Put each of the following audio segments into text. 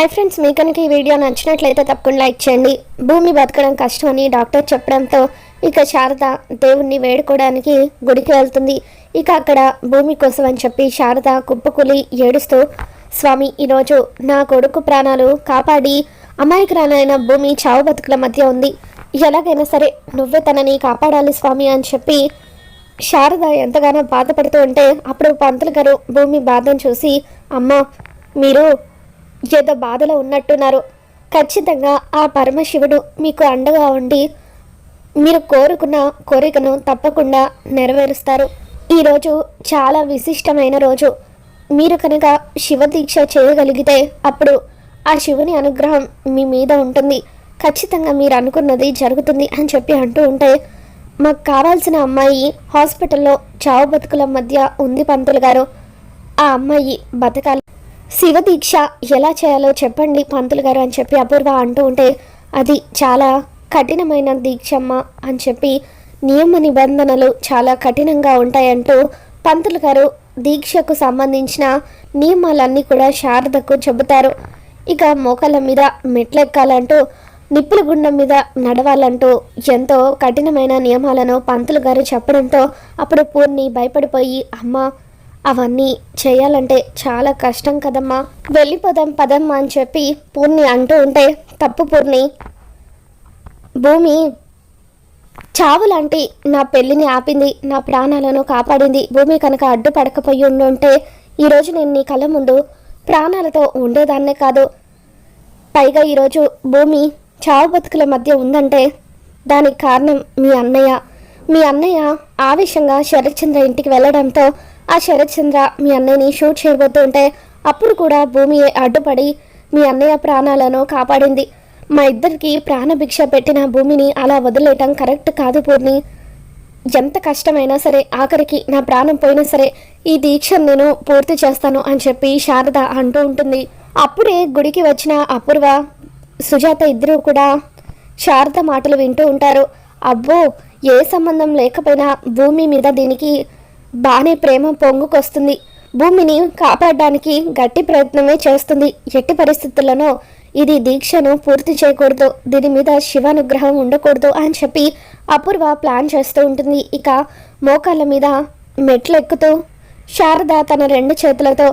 Hi friends మీ కనుక ఈ video నచ్చినట్లయితే తప్పకుండా లైక్ చేయండి. భూమి బతకడం కష్టం అని డాక్టర్ చెప్పడంతో ఇక శారద దేవుణ్ణి వేడుకోవడానికి గుడికి వెళ్తుంది. ఇక అక్కడ భూమి కోసం అని చెప్పి శారద కుప్పకులి ఏడుస్తూ స్వామి ఈరోజు నా కొడుకు ప్రాణాలు కాపాడి అమాయకురాలైన భూమి చావు బతుకుల మధ్య ఉంది. ఎలాగైనా సరే నువ్వే తనని కాపాడాలి స్వామి అని చెప్పి శారద ఎంతగానో బాధపడుతూ ఉంటే అప్పుడు పంతులు గారు భూమి బాధను చూసి అమ్మ మీరు ఏదో బాధలో ఉన్నట్టున్నారు. ఖచ్చితంగా ఆ పరమశివుడు మీకు అండగా ఉండి మీరు కోరుకున్న కోరికను తప్పకుండా నెరవేరుస్తారు. ఈరోజు చాలా విశిష్టమైన రోజు. మీరు కనుక శివ దీక్ష చేయగలిగితే అప్పుడు ఆ శివుని అనుగ్రహం మీ మీద ఉంటుంది. ఖచ్చితంగా మీరు అనుకున్నది జరుగుతుంది అని చెప్పి అంటూ ఉంటే మాకు కావాల్సిన అమ్మాయి హాస్పిటల్లో చావు బతుకుల మధ్య ఉంది పంతులు గారు. ఆ అమ్మాయి బతకాలి. శివ దీక్ష ఎలా చేయాలో చెప్పండి పంతులు గారు అని చెప్పి అపూర్వ అంటూ ఉంటే అది చాలా కఠినమైన దీక్షమ్మ అని చెప్పి నియమ నిబంధనలు చాలా కఠినంగా ఉంటాయంటూ పంతులు గారు దీక్షకు సంబంధించిన నియమాలన్నీ కూడా శారదకు చెబుతారు. ఇక మోకాళ్ళ మీద మెట్లెక్కాలంటూ నిప్పుల గుండం మీద నడవాలంటూ ఎంతో కఠినమైన నియమాలను పంతులు గారు చెప్పడంతో అప్పుడు పూర్ణి భయపడిపోయి అమ్మ అవన్నీ చేయాలంటే చాలా కష్టం కదమ్మా. వెళ్ళిపోదాం పదమ్మా అని చెప్పి పూర్ణి అంటూ ఉంటే తప్పు పూర్ణి. భూమి చావు లాంటి నా పెళ్ళిని ఆపింది నా ప్రాణాలను కాపాడింది. భూమి కనుక అడ్డుపడకపోయి ఉండుంటే ఈరోజు నేను నీ కళ్ళ ముందు ప్రాణాలతో ఉండేదాన్నే కాదు. పైగా ఈరోజు భూమి చావు బతుకుల మధ్య ఉందంటే దానికి కారణం మీ అన్నయ్య. మీ అన్నయ్య ఆవేశంగా శరత్చంద్ర ఇంటికి వెళ్ళడంతో ఆ శరత్చంద్ర మీ అన్నయ్యని షూట్ చేయబోతూ ఉంటే అప్పుడు కూడా భూమి అడ్డుపడి మీ అన్నయ్య ప్రాణాలను కాపాడింది. మా ఇద్దరికి ప్రాణభిక్ష పెట్టిన భూమిని అలా వదిలేయటం కరెక్ట్ కాదు పూర్ణి. ఎంత కష్టమైనా సరే ఆఖరికి నా ప్రాణం పోయినా సరే ఈ దీక్షను నేను పూర్తి చేస్తాను అని చెప్పి శారద అంటూ ఉంటుంది. అప్పుడే గుడికి వచ్చిన అపూర్వ సుజాత ఇద్దరూ కూడా శారద మాటలు వింటూ ఉంటారు. అబ్బో ఏ సంబంధం లేకపోయినా భూమి మీద దీనికి బానే ప్రేమ పొంగుకొస్తుంది. భూమిని కాపాడడానికి గట్టి ప్రయత్నమే చేస్తుంది. ఎట్టి పరిస్థితుల్లోనో ఇది దీక్షను పూర్తి చేయకూడదు. దీని మీద శివానుగ్రహం ఉండకూడదు అని చెప్పి అపూర్వ ప్లాన్ చేస్తూ ఉంటుంది. ఇక మోకాళ్ళ మీద మెట్లు ఎక్కుతూ శారద తన రెండు చేతులతో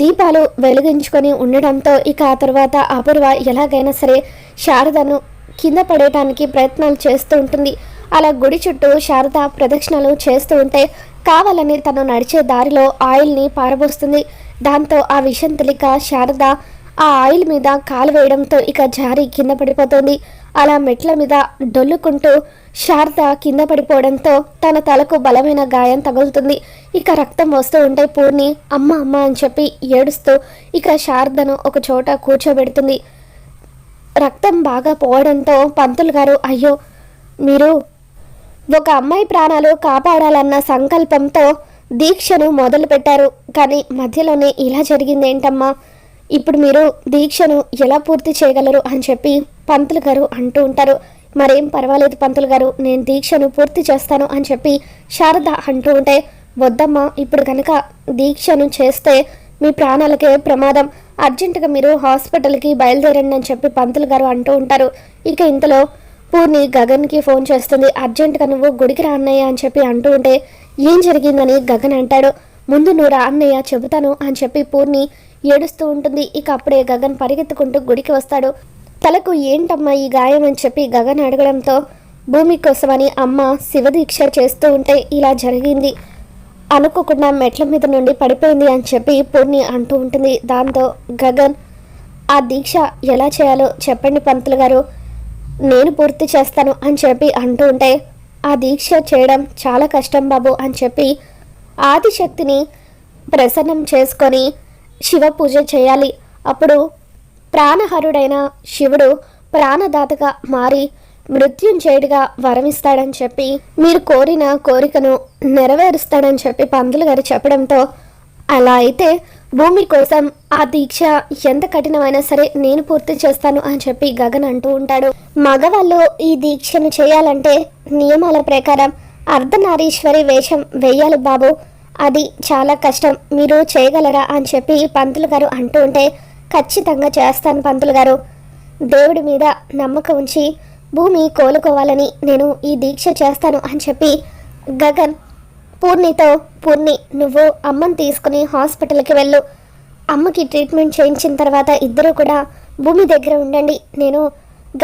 దీపాలు వెలిగించుకొని ఉండడంతో ఇక ఆ తర్వాత అపూర్వ ఎలాగైనా సరే శారదను కింద పడేయటానికి ప్రయత్నాలు చేస్తూ ఉంటుంది. అలా గుడి చుట్టూ శారద ప్రదక్షిణలు చేస్తూ ఉంటే కావాలని తను నడిచే దారిలో ఆయిల్ని పారబోస్తుంది. దాంతో ఆ విషయం తెలియక శారద ఆ ఆయిల్ మీద కాలు వేయడంతో ఇక జారి కింద పడిపోతుంది. అలా మెట్ల మీద డొల్లుకుంటూ శారద కింద పడిపోవడంతో తన తలకు బలమైన గాయం తగులుతుంది. ఇక రక్తం వస్తూ ఉంటే పూర్ణి అమ్మ అమ్మ అని చెప్పి ఏడుస్తూ ఇక శారదను ఒక చోట కూర్చోబెడుతుంది. రక్తం బాగా పోవడంతో పంతులు గారు అయ్యో మీరు ఒక అమ్మాయి ప్రాణాలు కాపాడాలన్న సంకల్పంతో దీక్షను మొదలుపెట్టారు. కానీ మధ్యలోనే ఇలా జరిగిందేంటమ్మా? ఇప్పుడు మీరు దీక్షను ఎలా పూర్తి చేయగలరు అని చెప్పి పంతులు గారు అంటూ ఉంటారు. మరేం పర్వాలేదు పంతులు గారు నేను దీక్షను పూర్తి చేస్తాను అని చెప్పి శారద అంటూ ఉంటే వద్దమ్మా ఇప్పుడు కనుక దీక్షను చేస్తే మీ ప్రాణాలకే ప్రమాదం. అర్జెంటుగా మీరు హాస్పిటల్కి బయలుదేరండి అని చెప్పి పంతులు గారు అంటూ ఉంటారు. ఇక ఇంతలో పూర్ణి గగన్కి ఫోన్ చేస్తుంది. అర్జెంటుగా నువ్వు గుడికి రా అన్నయ్య అని చెప్పి అంటూ ఉంటే ఏం జరిగిందని గగన్ అంటాడు. ముందు నువ్వు రా అన్నయ్య చెబుతాను అని చెప్పి పూర్ణి ఏడుస్తూ ఉంటుంది. ఇక అప్పుడే గగన్ పరిగెత్తుకుంటూ గుడికి వస్తాడు. తలకు ఏంటమ్మా ఈ గాయం అని చెప్పి గగన్ అడగడంతో భూమి కోసమని అమ్మ శివదీక్ష చేస్తూ ఉంటే ఇలా జరిగింది. అనుకోకుండా మెట్ల మీద నుండి పడిపోయింది అని చెప్పి పూర్ణి అంటూ ఉంటుంది. దాంతో గగన్ ఆ దీక్ష ఎలా చేయాలో చెప్పండి పంతులు గారు. నేను పూర్తి చేస్తాను అని చెప్పి అంటూ ఉంటే ఆ దీక్ష చేయడం చాలా కష్టం బాబు అని చెప్పి ఆదిశక్తిని ప్రసన్నం చేసుకొని శివ పూజ చేయాలి. అప్పుడు ప్రాణహరుడైన శివుడు ప్రాణదాతగా మారి మృత్యుంజయుడిగా వరమిస్తాడని చెప్పి మీరు కోరిన కోరికను నెరవేరుస్తాడని చెప్పి పందులు గారు చెప్పడంతో అలా అయితే భూమి కోసం ఆ దీక్ష ఎంత కఠినమైనా సరే నేను పూర్తి చేస్తాను అని చెప్పి గగన్ అంటూ ఉంటాడు. మగవాళ్ళు ఈ దీక్షను చేయాలంటే నియమాల ప్రకారం అర్ధనారీశ్వరి వేషం వేయాలి బాబు. అది చాలా కష్టం. మీరు చేయగలరా అని చెప్పి పంతులు గారు అంటూ ఉంటే ఖచ్చితంగా చేస్తాను పంతులు గారు. దేవుడి మీద నమ్మకం ఉంచి భూమి కోలుకోవాలని నేను ఈ దీక్ష చేస్తాను అని చెప్పి గగన్ పూర్ణితో పూర్ణి నువ్వు అమ్మని తీసుకుని హాస్పిటల్కి వెళ్ళు. అమ్మకి ట్రీట్మెంట్ చేయించిన తర్వాత ఇద్దరూ కూడా భూమి దగ్గర ఉండండి. నేను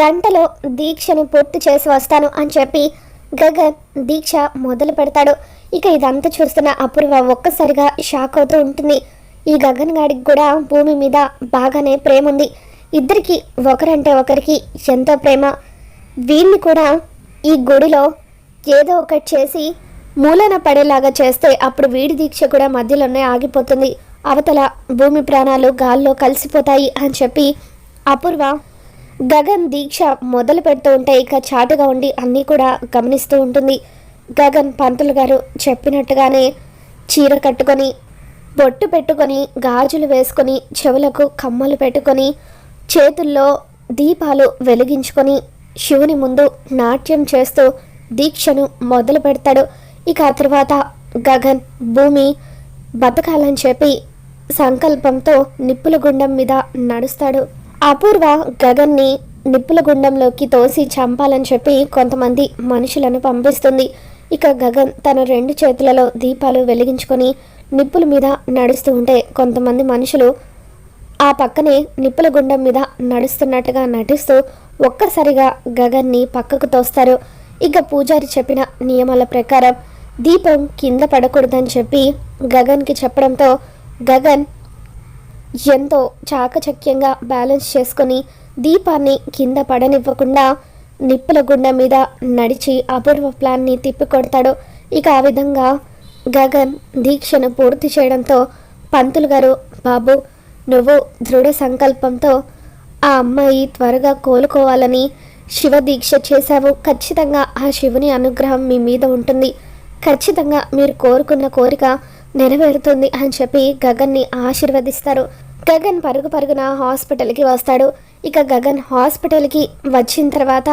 గంటలో దీక్షను పూర్తి చేసి వస్తాను అని చెప్పి గగన్ దీక్ష మొదలు పెడతాడు. ఇక ఇదంతా చూస్తున్న అపూర్వ ఒక్కసారిగా షాక్ అవుతూ ఉంటుంది. ఈ గగన్ గాడికి కూడా భూమి మీద బాగానే ప్రేమ ఉంది. ఇద్దరికి ఒకరంటే ఒకరికి ఎంతో ప్రేమ. వీళ్ళని కూడా ఈ గుడిలో ఏదో ఒకటి చేసి మూలన పడేలాగా చేస్తే అప్పుడు వీడి దీక్ష కూడా మధ్యలోనే ఆగిపోతుంది. అవతల భూమి ప్రాణాలు గాల్లో కలిసిపోతాయి అని చెప్పి అపూర్వ గగన్ దీక్ష మొదలు పెడుతూ ఉంటే ఇక చాటుగా ఉండి అన్నీ కూడా గమనిస్తూ ఉంటుంది. గగన్ పంతులు గారు చెప్పినట్టుగానే చీర కట్టుకొని బొట్టు పెట్టుకొని గాజులు వేసుకొని చెవులకు కమ్మలు పెట్టుకొని చేతుల్లో దీపాలు వెలిగించుకొని శివుని ముందు నాట్యం చేస్తూ దీక్షను మొదలు పెడతాడు ఇక ఆ తర్వాత గగన్ భూమి బతకాలని చెప్పి సంకల్పంతో నిప్పుల గుండం మీద నడుస్తాడు. అపూర్వ గగన్ని నిప్పుల గుండంలోకి తోసి చంపాలని చెప్పి కొంతమంది మనుషులను పంపిస్తుంది. ఇక గగన్ తన రెండు చేతులలో దీపాలు వెలిగించుకొని నిప్పుల మీద నడుస్తూ ఉంటే కొంతమంది మనుషులు ఆ పక్కనే నిప్పుల గుండం మీద నడుస్తున్నట్టుగా నటిస్తూ ఒక్కసారిగా గగన్ని పక్కకు తోస్తారు. ఇక పూజారి చెప్పిన నియమాల ప్రకారం దీపం కింద పడకూడదని చెప్పి గగన్కి చెప్పడంతో గగన్ ఎంతో చాకచక్యంగా బ్యాలెన్స్ చేసుకొని దీపాన్ని కింద పడనివ్వకుండా నిప్పుల గుండె మీద నడిచి అపూర్వ ప్లాన్ని తిప్పికొడతాడు. ఇక ఆ విధంగా గగన్ దీక్షను పూర్తి చేయడంతో పంతులు గారు బాబు నువ్వు దృఢ సంకల్పంతో ఆ అమ్మాయి త్వరగా కోలుకోవాలని శివ దీక్ష చేశావు. ఖచ్చితంగా ఆ శివుని అనుగ్రహం మీ మీద ఉంటుంది. ఖచ్చితంగా మీరు కోరుకున్న కోరిక నెరవేరుతుంది అని చెప్పి గగన్ని ఆశీర్వదిస్తారు. గగన్ పరుగు పరుగున హాస్పిటల్కి వస్తాడు. ఇక గగన్ హాస్పిటల్కి వచ్చిన తర్వాత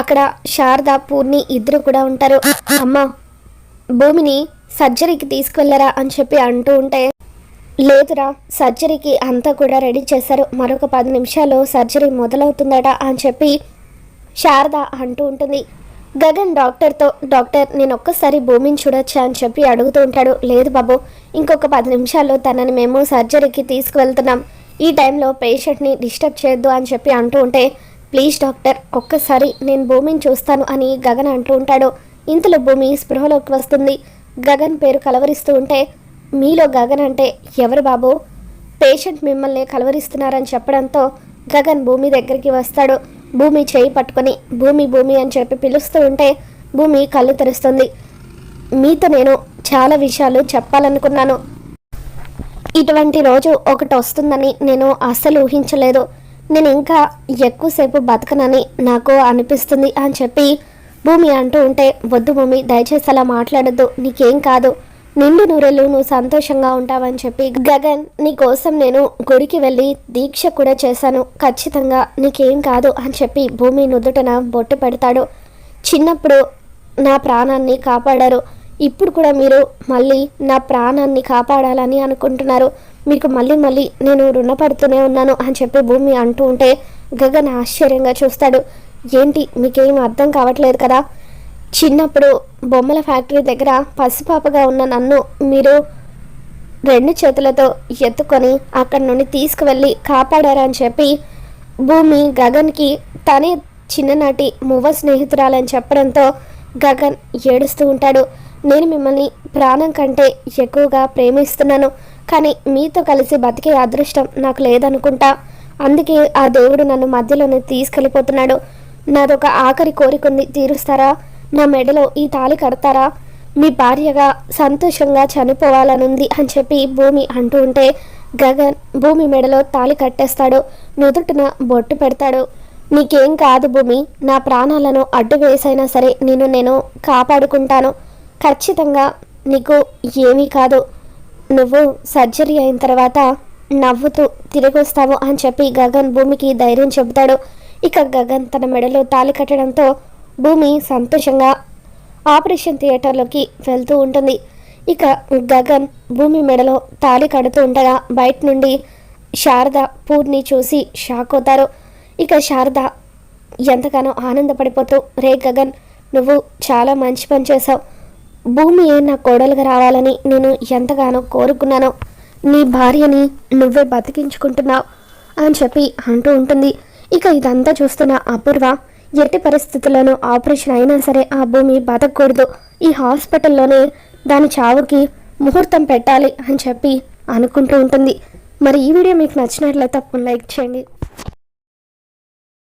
అక్కడ శారద పూర్ణి ఇద్దరు కూడా ఉంటారు. అమ్మ భూమిని సర్జరీకి తీసుకువెళ్ళరా అని చెప్పి అంటూ ఉంటే లేదురా సర్జరీకి అంతా కూడా రెడీ చేశారు. మరొక పది నిమిషాల్లో సర్జరీ మొదలవుతుందట అని చెప్పి శారద అంటూ ఉంటుంది. గగన్ డాక్టర్తో డాక్టర్ నేను ఒక్కసారి భూమిని చూడొచ్చా అని చెప్పి అడుగుతూ ఉంటాడు. లేదు బాబు ఇంకొక పది నిమిషాల్లో తనని మేము సర్జరీకి తీసుకువెళ్తున్నాం. ఈ టైంలో పేషెంట్ని డిస్టర్బ్ చేయొద్దు అని చెప్పి అంటూ ఉంటే ప్లీజ్ డాక్టర్ ఒక్కసారి నేను భూమిని చూస్తాను అని గగన్ అంటూ ఉంటాడు. ఇంతలో భూమి స్పృహలోకి వస్తుంది. గగన్ పేరు కలవరిస్తూ ఉంటే మీలో గగన్ అంటే ఎవరు బాబు? పేషెంట్ మిమ్మల్ని కలవరిస్తున్నారని చెప్పడంతో గగన్ భూమి దగ్గరికి వస్తాడు. భూమి చేయి పట్టుకొని భూమి భూమి అని చెప్పి పిలుస్తూ ఉంటే భూమి కళ్ళు తెరుస్తుంది. మీతో నేను చాలా విషయాలు చెప్పాలనుకున్నాను. ఇటువంటి రోజు ఒకటి వస్తుందని నేను అస్సలు ఊహించలేదు. నేను ఇంకా ఎక్కువసేపు బతకనని నాకు అనిపిస్తుంది అని చెప్పి భూమి అంటూ ఉంటే వద్దు భూమి దయచేసి అలా మాట్లాడద్దు నీకేం కాదు. నిండు నూరెలు నువ్వు సంతోషంగా ఉంటావని చెప్పి గగన్ నీ కోసం నేను గుడికి వెళ్ళి దీక్ష కూడా చేశాను. ఖచ్చితంగా నీకేం కాదు అని చెప్పి భూమి నుదుటన బొట్టు పెడతాడు. చిన్నప్పుడు నా ప్రాణాన్ని కాపాడారు. ఇప్పుడు కూడా మీరు మళ్ళీ నా ప్రాణాన్ని కాపాడాలని అనుకుంటున్నారు. మీకు మళ్ళీ మళ్ళీ నేను రుణపడుతూనే ఉన్నాను అని చెప్పి భూమి అంటూ ఉంటే గగన్ ఆశ్చర్యంగా చూస్తాడు. ఏంటి మీకేం అర్థం కావట్లేదు కదా? చిన్నప్పుడు బొమ్మల ఫ్యాక్టరీ దగ్గర పసిపాపగా ఉన్న నన్ను మీరు రెండు చేతులతో ఎత్తుకొని అక్కడి నుండి తీసుకువెళ్ళి కాపాడారని చెప్పి భూమి గగన్కి తనే చిన్ననాటి మువ్వ స్నేహితురాలని చెప్పడంతో గగన్ ఏడుస్తూ ఉంటాడు. నేను మిమ్మల్ని ప్రాణం కంటే ఎక్కువగా ప్రేమిస్తున్నాను కానీ మీతో కలిసి బతికే అదృష్టం నాకు లేదనుకుంటా. అందుకే ఆ దేవుడు నన్ను మధ్యలోనే తీసుకెళ్ళిపోతున్నాడు. నాదొక ఆఖరి కోరికుంది తీరుస్తారా? నా మెడలో ఈ తాళి కడతారా? మీ భార్యగా సంతోషంగా చనిపోవాలనుంది అని చెప్పి భూమి అంటూ ఉంటే గగన్ భూమి మెడలో తాళి కట్టేస్తాడు నుదుటిన బొట్టు పెడతాడు. నీకేం కాదు భూమి నా ప్రాణాలను అడ్డు వేసైనా సరే నేను నేను కాపాడుకుంటాను. ఖచ్చితంగా నీకు ఏమీ కాదు. నువ్వు సర్జరీ అయిన తర్వాత నవ్వుతూ తిరిగి వస్తావు అని చెప్పి గగన్ భూమికి ధైర్యం చెబుతాడు. ఇక గగన్ తన మెడలో తాళి కట్టడంతో భూమి సంతోషంగా ఆపరేషన్ థియేటర్లోకి వెళ్తూ ఉంటుంది. ఇక గగన్ భూమి మెడలో తాళి కడుతూ ఉండగా బయట నుండి శారద పూర్ని చూసి షాక్ అవుతారు. ఇక శారద ఎంతగానో ఆనందపడిపోతూ రే గగన్ నువ్వు చాలా మంచి పని చేశావు. భూమి నా కోడలుగా రావాలని నేను ఎంతగానో కోరుకున్నాను. నీ భార్యని నువ్వే బతికించుకుంటున్నావు అని చెప్పి అంటూ ఉంటుంది. ఇక ఇదంతా చూస్తున్న అపూర్వ ఎట్టి పరిస్థితుల్లోనూ ఆపరేషన్ అయినా సరే ఆ భూమి బతకూడదు ఈ హాస్పిటల్లోనే దాని చావుకి ముహూర్తం పెట్టాలి అని చెప్పి అనుకుంటూ ఉంటుంది. మరి ఈ వీడియో మీకు నచ్చినట్లయితే తప్పకుండా లైక్ చేయండి.